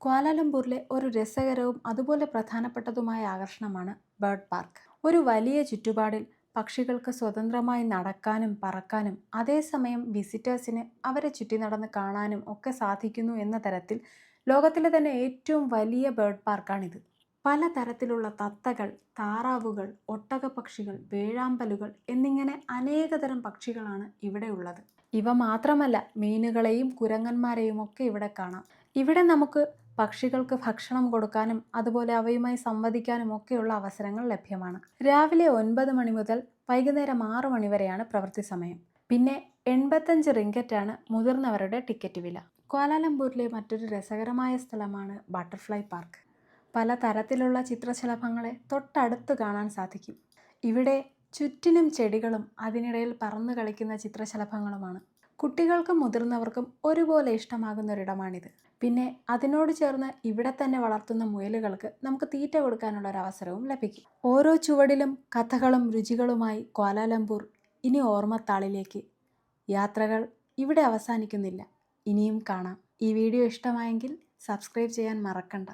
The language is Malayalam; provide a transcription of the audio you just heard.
ക്വാലാലംപൂരിലെ ഒരു രസകരവും അതുപോലെ പ്രധാനപ്പെട്ടതുമായ ആകർഷണമാണ് ബേർഡ് പാർക്ക്. ഒരു വലിയ ചുറ്റുപാടിൽ പക്ഷികൾക്ക് സ്വതന്ത്രമായി നടക്കാനും പറക്കാനും അതേസമയം വിസിറ്റേഴ്സിന് അവരെ ചുറ്റി നടന്ന് കാണാനും ഒക്കെ സാധിക്കുന്നു എന്ന തരത്തിൽ ലോകത്തിലെ തന്നെ ഏറ്റവും വലിയ ബേർഡ് പാർക്കാണിത്. പല തരത്തിലുള്ള തത്തകൾ താറാവുകൾ ഒട്ടകപ്പക്ഷികൾ വേഴാമ്പലുകൾ എന്നിങ്ങനെ അനേകതരം പക്ഷികളാണ് ഇവിടെ ഉള്ളത്. ഇവ മാത്രമല്ല മീനുകളെയും കുരങ്ങന്മാരെയും ഒക്കെ ഇവിടെ കാണാം. ഇവിടെ നമുക്ക് പക്ഷികൾക്ക് ഭക്ഷണം കൊടുക്കാനും അതുപോലെ അവയുമായി സംവദിക്കാനും ഒക്കെയുള്ള അവസരങ്ങൾ ലഭ്യമാണ്. രാവിലെ ഒൻപത് മണി മുതൽ വൈകുന്നേരം ആറ് മണി വരെയാണ് പ്രവൃത്തി സമയം. പിന്നെ എൺപത്തഞ്ച് റിങ്കറ്റാണ് മുതിർന്നവരുടെ ടിക്കറ്റ് വില. കോലാലംപൂരിലെ മറ്റൊരു രസകരമായ സ്ഥലമാണ് ബട്ടർഫ്ലൈ പാർക്ക്. പല തരത്തിലുള്ള ചിത്രശലഭങ്ങളെ തൊട്ടടുത്ത് കാണാൻ സാധിക്കും. ഇവിടെ ചുറ്റിനും ചെടികളും അതിനിടയിൽ പറന്നു കളിക്കുന്ന ചിത്രശലഭങ്ങളുമാണ്. കുട്ടികൾക്കും മുതിർന്നവർക്കും ഒരുപോലെ ഇഷ്ടമാകുന്ന ഒരിടമാണിത് പിന്നെ അതിനോട് ചേർന്ന് ഇവിടെ തന്നെ വളർത്തുന്ന മുയലുകൾക്ക് നമുക്ക് തീറ്റ കൊടുക്കാനുള്ള ഒരു അവസരവും ലഭിക്കും. ഓരോ ചുവടിലും കഥകളും രുചികളുമായി ക്വാലാലംപൂർ ഇനി ഓർമ്മത്താളിലേക്ക്. യാത്രകൾ ഇവിടെ അവസാനിക്കുന്നില്ല. ഇനിയും കാണാം. ഈ വീഡിയോ ഇഷ്ടമായെങ്കിൽ സബ്സ്ക്രൈബ് ചെയ്യാൻ മറക്കണ്ട.